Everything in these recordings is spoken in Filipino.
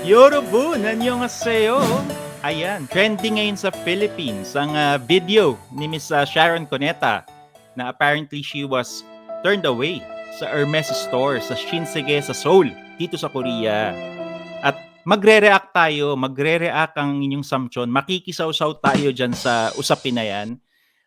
Yorobun, annyeonghaseyo. Ayan, trending ngayon sa Philippines ang ah, video ni Miss ah, Sharon Cuneta na apparently she was turned away sa Hermes store sa Shinsegae sa Seoul dito sa Korea. At magre-react tayo, magre-react ang inyong samchon, makikisaw-saw tayo dyan sa usapin na yan.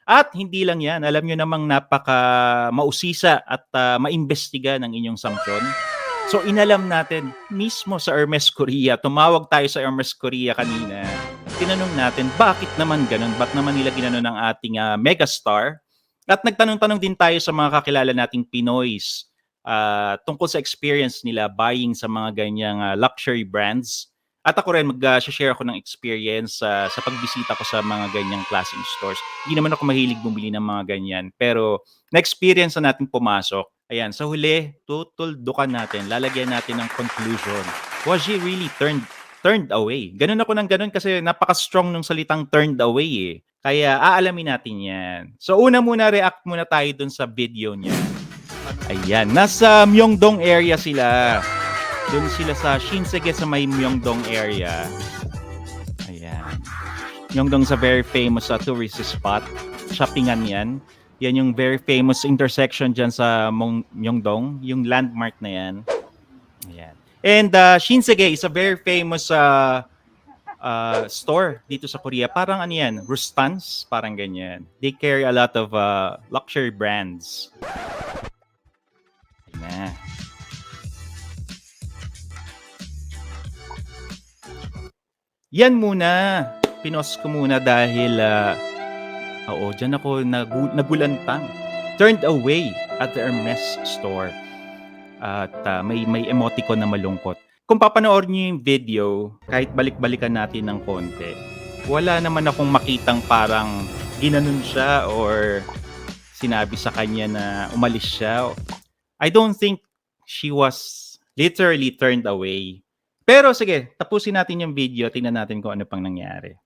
At hindi lang yan, alam nyo namang napaka mausisa at ah, maimbestiga ng inyong samchon. So inalam natin mismo sa Hermes Korea, tumawag tayo sa Hermes Korea kanina. Tinanong natin bakit naman ganun? Ba't naman nila ginanon ng ating ah, megastar? At nagtanong-tanong din tayo sa mga kakilala nating Pinoys ah, tungkol sa experience nila buying sa mga ganyang ah, luxury brands. At ako rin mag-share ako ng experience ah, sa pagbisita ko sa mga ganyang klaseng stores. Hindi naman ako mahilig bumili ng mga ganyan. Pero na-experience na natin pumasok. Ayan, sa huli, tutuldukan natin, lalagyan natin ng conclusion. Was she really turned turned away? Ganun ako ng ganun kasi napaka-strong nung salitang turned away eh. Kaya aalamin natin yan. So una muna, react muna tayo dun sa video niya. Ayan, nasa Myeongdong area sila. Doon sila sa Shinsegae sa may Myeongdong area. Ayan. Myeongdong is a very famous uh, tourist spot. Shoppingan yan. Yan yung very famous intersection dyan sa Mong- Myeongdong. Yung landmark na yan. Ayan. And uh, Shinsegae is a very famous uh, uh, store dito sa Korea. Parang ano yan, Rustans, parang ganyan. They carry a lot of uh, luxury brands. Ayan na. Yan muna. Pinos ko muna dahil ah, oo, dyan ako nagu- nagulantang. Turned away at the Hermes store. At ah, may may emoticon na malungkot. Kung papanood niyo yung video, kahit balik-balikan natin ng konti, wala naman akong makitang parang ginanon siya or sinabi sa kanya na umalis siya. I don't think she was literally turned away. Pero sige, tapusin natin yung video, tingnan natin kung ano pang nangyari.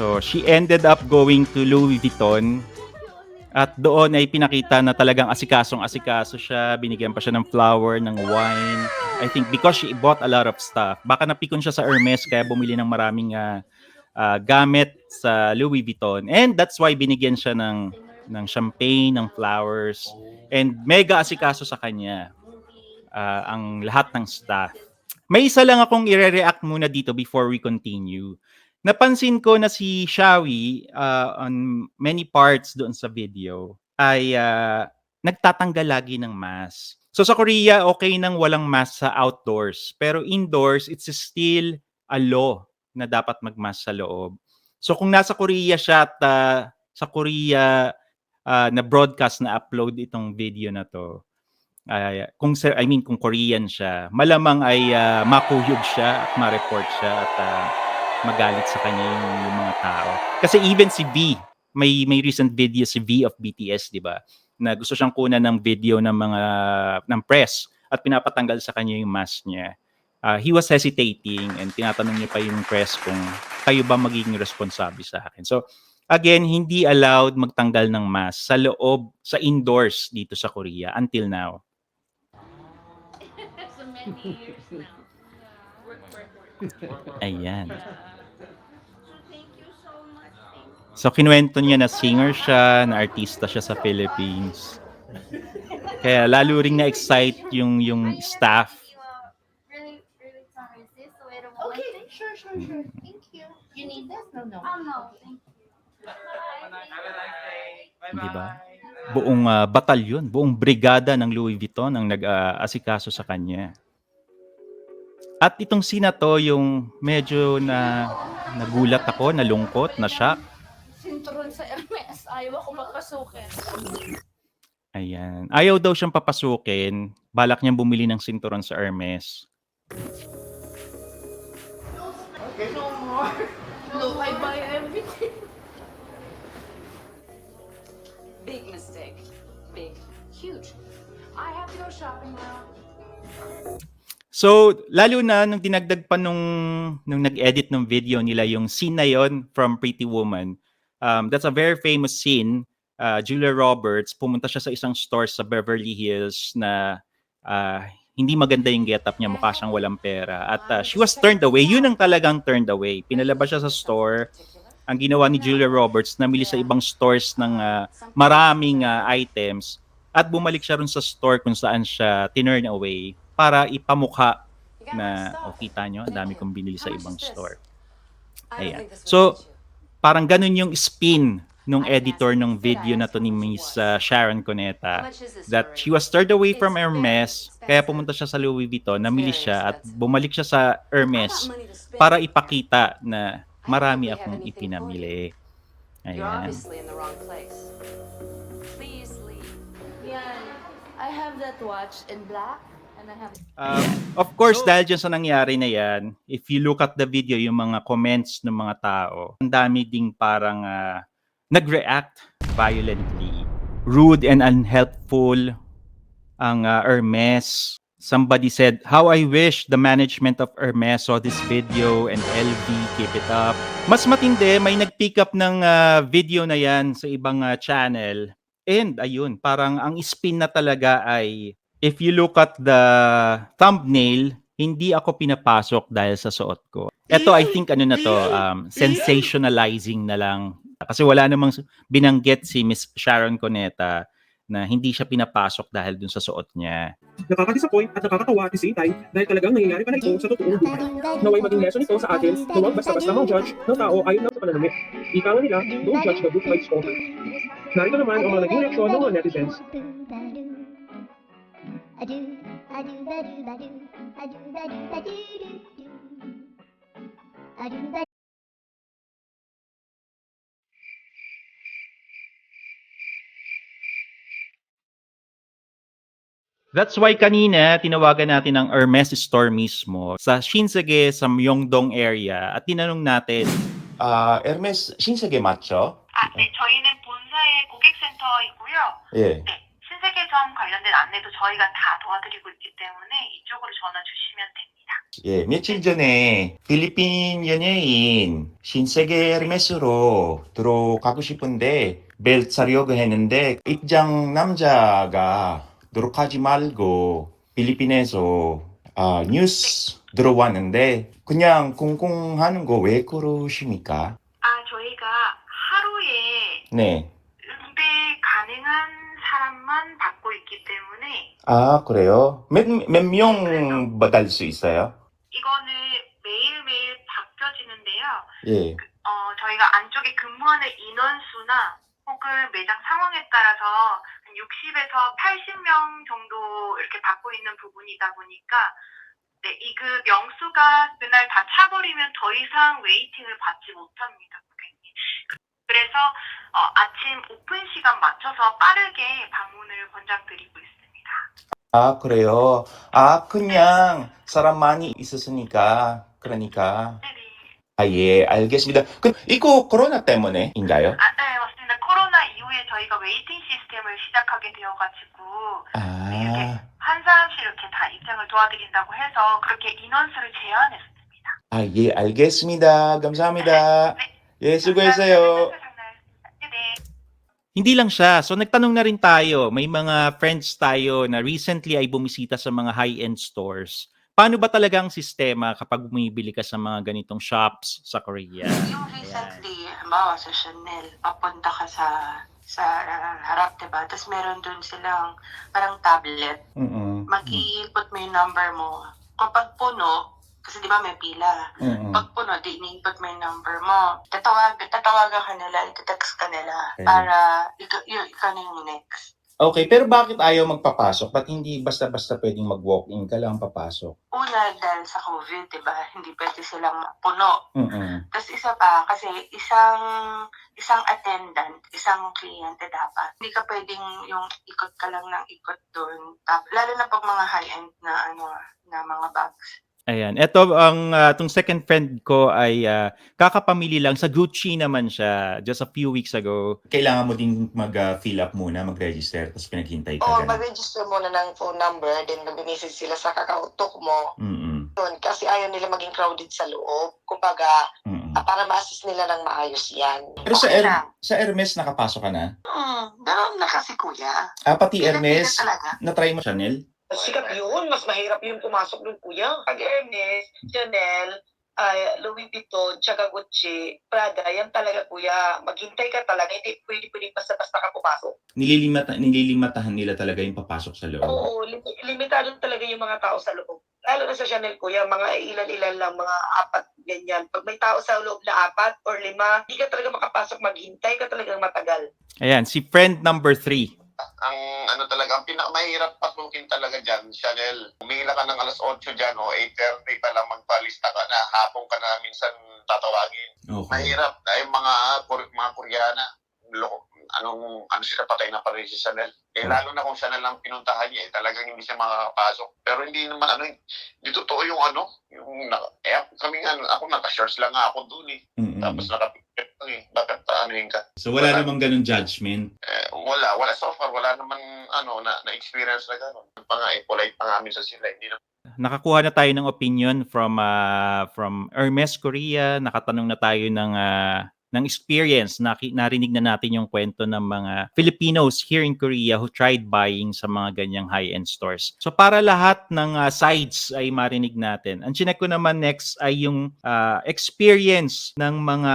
So, she ended up going to Louis Vuitton at doon ay pinakita na talagang asikasong asikaso siya, binigyan pa siya ng flower, ng wine. I think because she bought a lot of stuff. Baka napikon siya sa Hermes kaya bumili ng maraming ah, ah, gamit sa Louis Vuitton. And that's why binigyan siya ng ng champagne, ng flowers, and mega asikaso sa kanya ah, ang lahat ng staff. May isa lang akong ire-react muna dito before we continue. Napansin ko na si Shawi ah, on many parts doon sa video ay ah, nagtatanggal lagi ng mask. So sa Korea, okay nang walang mask sa outdoors. Pero indoors, it's still a law na dapat magmask sa loob. So kung nasa Korea siya at ah, sa Korea ah, na broadcast na upload itong video na to, ay kung I mean kung Korean siya, malamang ay ah, makuyog siya at ma-report siya at ah, magalit sa kanya yung, yung mga tao. Kasi even si V, may may recent video si V of BTS, 'di ba? Na gusto siyang kunan ng video ng mga ng press at pinapatanggal sa kanya yung mask niya. Ah, he was hesitating and tinatanong niya pa yung press kung kayo ba magiging responsable sa akin. So again, hindi allowed magtanggal ng mask sa loob, sa indoors dito sa Korea until now. so many years now. Ayan. So kinuwento niya na singer siya, na artista siya sa Philippines. Kaya lalo ring na-excite yung yung staff. Okay, sure, sure, sure. Thank you. You need this? No, no. Oh no, thank you. Di ba? Buong ah, batalyon, buong brigada ng Louis Vuitton ang nag-asikaso sa kanya. At itong sina to, yung medyo na nagulat ako, nalungkot, na shock. Sinturon sa MS. Ayaw ako magpasukin. Ayan. Ayaw daw siyang papasukin. Balak niyang bumili ng sinturon sa Hermes. No more. No, I buy everything. Big mistake. Big. Huge. I have to go shopping now. So, lalo na nung dinagdag pa nung, nung nag-edit ng video nila yung scene na yon from Pretty Woman. Um, that's a very famous scene. Uh, Julia Roberts, pumunta siya sa isang store sa Beverly Hills na ah, hindi maganda yung getup niya, mukha siyang walang pera. At uh, she was turned away. Yun ang talagang turned away. Pinalabas siya sa store. Ang ginawa ni Julia Roberts, namili sa ibang stores ng uh, maraming uh, items at bumalik siya rin sa store kung saan siya tinurn away para ipamukha na, o kita nyo, ang dami kong binili sa ibang store. Ayan. So, parang ganun yung spin nung editor ng video na to ni Miss uh, Sharon Cuneta that she was turned away from Hermes kaya pumunta siya sa Louis Vuitton, namili siya at bumalik siya sa Hermes para ipakita na marami akong ipinamili. Ayan. I have that watch in black Um, of course, dahil dyan sa nangyari na yan, if you look at the video, yung mga comments ng mga tao, ang dami ding parang ah, nag-react violently. Rude and unhelpful ang ah, Hermes. Somebody said, how I wish the management of Hermes saw this video and LV, keep it up. Mas matindi, may nag-pick up ng ah, video na yan sa ibang ah, channel. And ayun, parang ang spin na talaga ay if you look at the thumbnail, hindi ako pinapasok dahil sa suot ko. Ito, I think, ano na to, um, sensationalizing na lang. Kasi wala namang binanggit si Miss Sharon Coneta na hindi siya pinapasok dahil dun sa suot niya. Nakaka-disappoint at nakakatawa at the same time dahil talagang nangyayari pala ito sa totoong buhay. Naway maging lesson ito sa atin na huwag basta-basta mang-judge ng tao ayon lang sa pananamit. Ika nga nila, don't judge the book by its cover. Narito naman ang mga naging reaksyon ng mga netizens That's why kanina tinawagan natin ang Hermes store mismo sa Shinsegae sa Myeongdong area at tinanong natin 아, 에르메스 신세계 맞죠? 아, 네, 저희는 본사의 고객센터이고요. 예. 네, 신세계점 관련된 안내도 저희가 다 도와드리고 있기 때문에 이쪽으로 전화 주시면 됩니다. 예, 며칠 전에 필리핀 연예인 신세계 에르메스로 들어가고 싶은데 벨트 사려고 했는데 입장 남자가 들어가지 말고 필리핀에서 아, 뉴스 들어왔는데 그냥 공공하는 거 왜 그러십니까? 아, 저희가 하루에 네. 아, 그래요? 몇, 몇 명 받을 수 있어요? 이거는 매일매일 바뀌어지는데요. 예. 어, 저희가 안쪽에 근무하는 인원수나 혹은 매장 상황에 따라서 한 60에서 80명 정도 이렇게 받고 있는 부분이다 보니까 네, 이 그 명수가 그날 다 차버리면 더 이상 웨이팅을 받지 못합니다, 고객님. 그래서 어, 아침 오픈 시간 맞춰서 빠르게 방문을 권장드리고 있습니다. 아, 그래요? 아, 그냥 사람 많이 있었으니까, 그러니까. 네네. 아, 예, 알겠습니다. 그, 이거 코로나 때문에인가요? 아, 네, 맞습니다. 코로나 이후에 저희가 웨이팅 시스템을 시작하게 되어가지고 아, 한 사람씩 이렇게 다 입장을 도와드린다고 해서 그렇게 인원수를 제한했습니다. 아, 예, 알겠습니다. 감사합니다. 예, 수고했어요. 네네. Hindi lang siya. So nagtanong na rin tayo. May mga friends tayo na recently ay bumisita sa mga high-end stores. Paano ba talaga ang sistema kapag bumibili ka sa mga ganitong shops sa Korea? Yung recently, halimbawa sa Chanel, papunta ka sa sa uh, harap, diba? Tapos meron dun silang parang tablet. 응, Mag-i-input mo yung number mo. Kapag puno, kasi di ba may pila. Mm-hmm. Pag puno, di input mo yung number mo. Tatawag, tatawagan ka nila, itatext ka nila okay. para ik- y- ikaw na yung next. Okay, pero bakit ayaw magpapasok? Ba't hindi basta-basta pwedeng mag-walk-in ka lang papasok? Una, dahil sa COVID, di ba? Hindi pwede silang puno. Mm-hmm. Tapos isa pa, kasi isang isang attendant, isang kliyente dapat. Hindi ka pwedeng yung ikot ka lang ng ikot doon. Lalo na pag mga high-end na ano na mga bags Ayan. Ito, ang uh, tong second friend ko ay ah, kakapamili lang. Sa Gucci naman siya just a few weeks ago. Kailangan mo din mag-fill up muna, mag-register, tapos pinaghintay ka. Oo, ganun. mag-register muna ng phone number, then mag-message sila sa kakautok mo. Mm, Yun, kasi ayaw nila maging crowded sa loob. Kumbaga, mm, mm. ah, para ma-assist nila ng maayos yan. Pero sa, Okay lang. sa Hermes, nakapasok ka na? Hmm, meron na kasi kuya. Ah, pati Hermes, na-try mo Chanel? Sikat yun, mas mahirap yung pumasok ng kuya. Pag Hermes, Chanel, ay Louis Vuitton, tsaka Gucci, Prada, yan talaga kuya. Maghintay ka talaga, hindi pwede pwede basta-basta ka pumasok. Nililimata, nililimatahan nila talaga yung papasok sa loob. Oo, lim- limitado talaga yung mga tao sa loob. Lalo na sa Chanel kuya, mga ilan-ilan lang, mga apat, ganyan. Pag may tao sa loob na apat or lima, hindi ka talaga makapasok, maghintay ka talagang matagal. Ayan, si friend number three. Ang ano talaga, ang pinakamahirap pasukin talaga dyan, Chanel. Umila ka ng alas 8 dyan o 8.30 pa lang magpalista ka na, hapon ka na minsan tatawagin. Okay. Mahirap. Ay mga, mga Koreana, loko, anong, ano sila patay na pa rin si Chanel. Eh, lalo na kung Chanel lang pinuntahan niya, eh, talagang hindi siya makakapasok. Pero hindi naman, ano, eh, hindi totoo yung ano, yung, na, eh, kami nga, ako naka-shorts lang nga ako dun eh. Mm-mm. Tapos lang eh. Bakit anuhin ka? So wala namang ganun judgment. Eh, wala, wala. So far, wala naman, ano, na, na-experience na gano'n. Pa nga, eh, polite pa nga amin sa sila. Hindi na Nakakuha na tayo ng opinion from ah, from Hermes Korea, nakatanong na tayo ng ah, ng experience, Naki, narinig na natin yung kwento ng mga Filipinos here in Korea who tried buying sa mga ganyang high-end stores. So para lahat ng ah, sides ay marinig natin. Ang chinek ko naman next ay yung ah, experience ng mga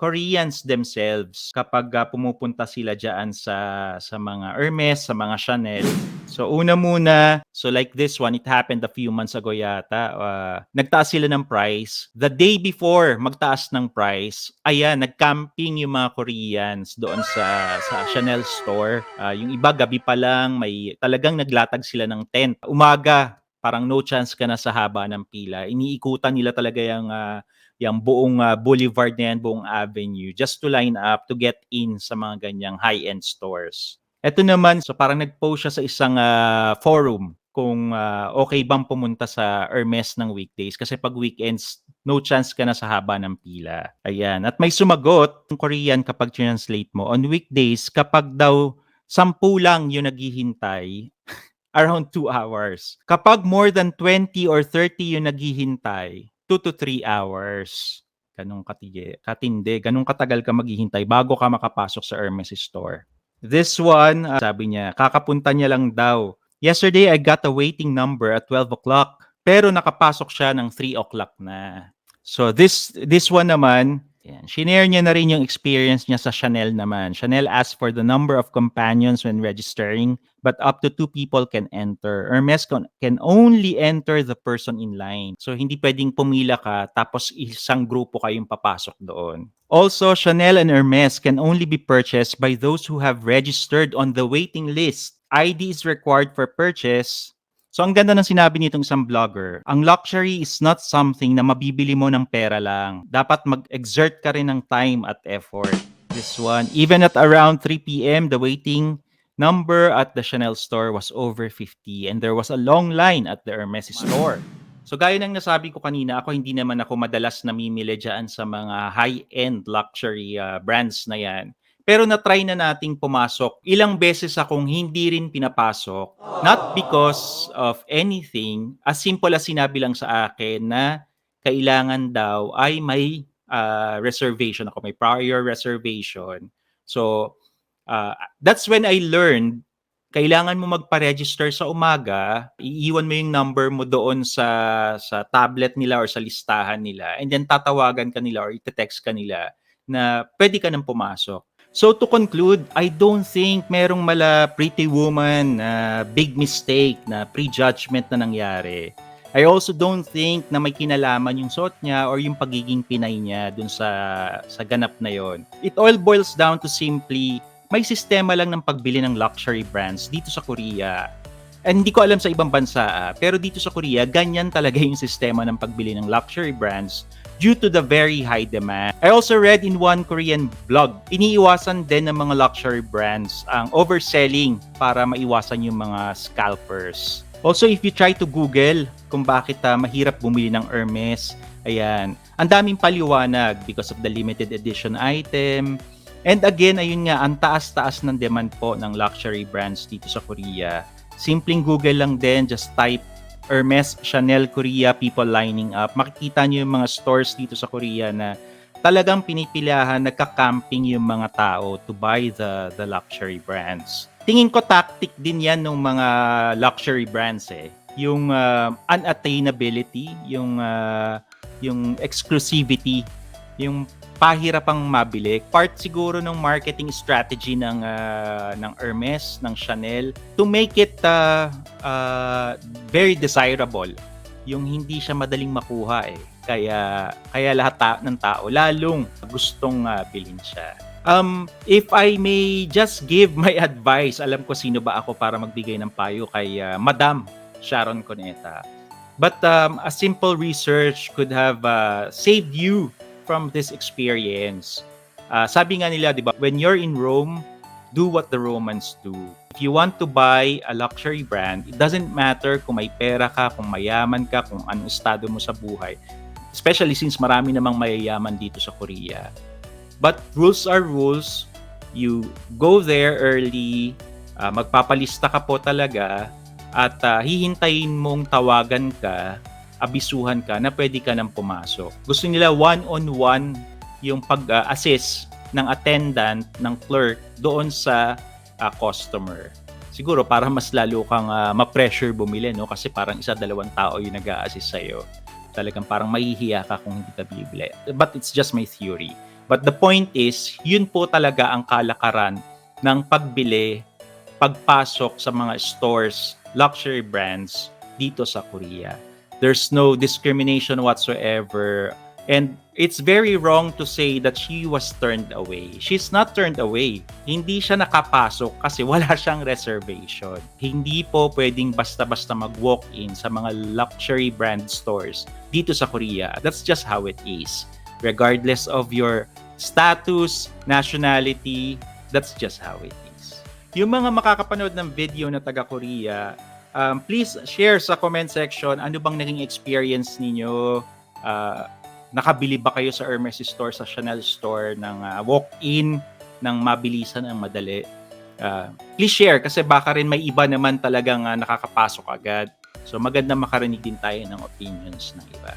Koreans themselves kapag ah, pumupunta sila diyan sa sa mga Hermes, sa mga Chanel. So una muna, so like this one, it happened a few months ago yata. Uh, nagtaas sila ng price. The day before magtaas ng price, ayan, nagcamping yung mga Koreans doon sa sa Chanel store. Ah, yung iba gabi pa lang, may talagang naglatag sila ng tent. Umaga, parang no chance ka na sa haba ng pila. Iniikutan nila talaga yung ah, yung buong ah, boulevard na yan, buong avenue just to line up to get in sa mga ganyang high-end stores. Ito naman, so parang nag-post siya sa isang ah, forum kung ah, okay bang pumunta sa Hermes ng weekdays kasi pag weekends, no chance ka na sa haba ng pila. Ayan. At may sumagot ng Korean kapag translate mo. On weekdays, kapag daw sampu lang yung naghihintay, around 2 hours. Kapag more than 20 or 30 yung naghihintay, 2 to 3 hours. Ganong katige, katindi, ganong katagal ka maghihintay bago ka makapasok sa Hermes store. This one, uh, sabi niya, kakapunta niya lang daw. Yesterday, I got a waiting number at 12 o'clock. Pero nakapasok siya ng 3 o'clock na. So this this one naman, yan, shinare niya na rin yung experience niya sa Chanel naman. Chanel asked for the number of companions when registering, but up to two people can enter. Hermes can, can only enter the person in line. So hindi pwedeng pumila ka tapos isang grupo kayong papasok doon. Also, Chanel and Hermes can only be purchased by those who have registered on the waiting list. ID is required for purchase. So ang ganda ng sinabi nitong isang vlogger, ang luxury is not something na mabibili mo ng pera lang. Dapat mag-exert ka rin ng time at effort. This one, even at around 3 p.m., the waiting number at the Chanel store was over 50 and there was a long line at the Hermes store. So gaya ng nasabi ko kanina, ako hindi naman ako madalas namimili dyan sa mga high-end luxury uh, brands na yan. Pero na-try na nating pumasok. Ilang beses akong hindi rin pinapasok. Not because of anything. As simple as sinabi lang sa akin na kailangan daw ay may uh, reservation ako. May prior reservation. So, uh, that's when I learned kailangan mo magpa-register sa umaga, iiwan mo yung number mo doon sa sa tablet nila or sa listahan nila and then tatawagan ka nila or ite-text ka nila na pwede ka nang pumasok. So to conclude, I don't think merong mala pretty woman na big mistake na prejudgment na nangyari. I also don't think na may kinalaman yung suot niya or yung pagiging Pinay niya dun sa sa ganap na yon. It all boils down to simply may sistema lang ng pagbili ng luxury brands dito sa Korea. And hindi ko alam sa ibang bansa, ah, pero dito sa Korea, ganyan talaga yung sistema ng pagbili ng luxury brands due to the very high demand. I also read in one Korean blog, iniiwasan din ng mga luxury brands ang overselling para maiwasan yung mga scalpers. Also, if you try to Google kung bakit ah, mahirap bumili ng Hermes, ayan, ang daming paliwanag because of the limited edition item, And again, ayun nga, ang taas-taas ng demand po ng luxury brands dito sa Korea. Simpleng Google lang din, just type Hermes, Chanel, Korea, people lining up. Makikita nyo yung mga stores dito sa Korea na talagang pinipilahan, nagka-camping yung mga tao to buy the, the luxury brands. tingin ko tactic din yan ng mga luxury brands eh. Yung uh, unattainability, yung uh, yung exclusivity, yung pahirapang mabili. Part siguro ng marketing strategy ng uh, ng Hermes, ng Chanel to make it uh, uh, very desirable. Yung hindi siya madaling makuha eh. Kaya kaya lahat ta- ng tao lalong gustong uh, bilhin siya. Um, if I may just give my advice, alam ko sino ba ako para magbigay ng payo kay uh, Madam Sharon Coneta. But um, a simple research could have uh, saved you from this experience. Uh, sabi nga nila, di ba, when you're in Rome, do what the Romans do. If you want to buy a luxury brand, it doesn't matter kung may pera ka, kung mayaman ka, kung anong estado mo sa buhay. Especially since marami namang mayayaman dito sa Korea. But rules are rules. You go there early, uh, magpapalista ka po talaga, at uh, hihintayin mong tawagan ka, abisuhan ka na pwede ka nang pumasok. Gusto nila one-on-one yung pag-assist ng attendant, ng clerk doon sa uh, customer. Siguro para mas lalo kang uh, ma-pressure bumili no kasi parang isa dalawang tao yung nag-a-assist sa iyo. Talagang parang mahihiya ka kung hindi ka bibili. But it's just my theory. But the point is, yun po talaga ang kalakaran ng pagbili, pagpasok sa mga stores, luxury brands dito sa Korea. There's no discrimination whatsoever. And it's very wrong to say that she was turned away. She's not turned away. Hindi siya nakapasok kasi wala siyang reservation. Hindi po pwedeng basta-basta mag-walk-in sa mga luxury brand stores dito sa Korea. That's just how it is. Regardless of your status, nationality, that's just how it is. Yung mga makakapanood ng video na taga-Korea, um, please share sa comment section ano bang naging experience ninyo. Uh, nakabili ba kayo sa Hermes store, sa Chanel store ng uh, walk-in, ng mabilisan ang madali. Uh, please share kasi baka rin may iba naman talagang uh, nakakapasok agad. So maganda makarinig din tayo ng opinions ng iba.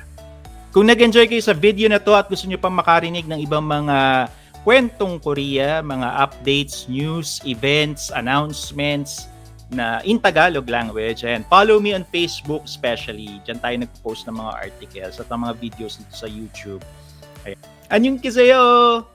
Kung nag-enjoy kayo sa video na to at gusto nyo pa makarinig ng ibang mga kwentong Korea, mga updates, news, events, announcements na in Tagalog language. And follow me on Facebook especially. Diyan tayo nagpo-post ng mga articles at ng mga videos dito sa YouTube. Ayan. Anyong kisayo!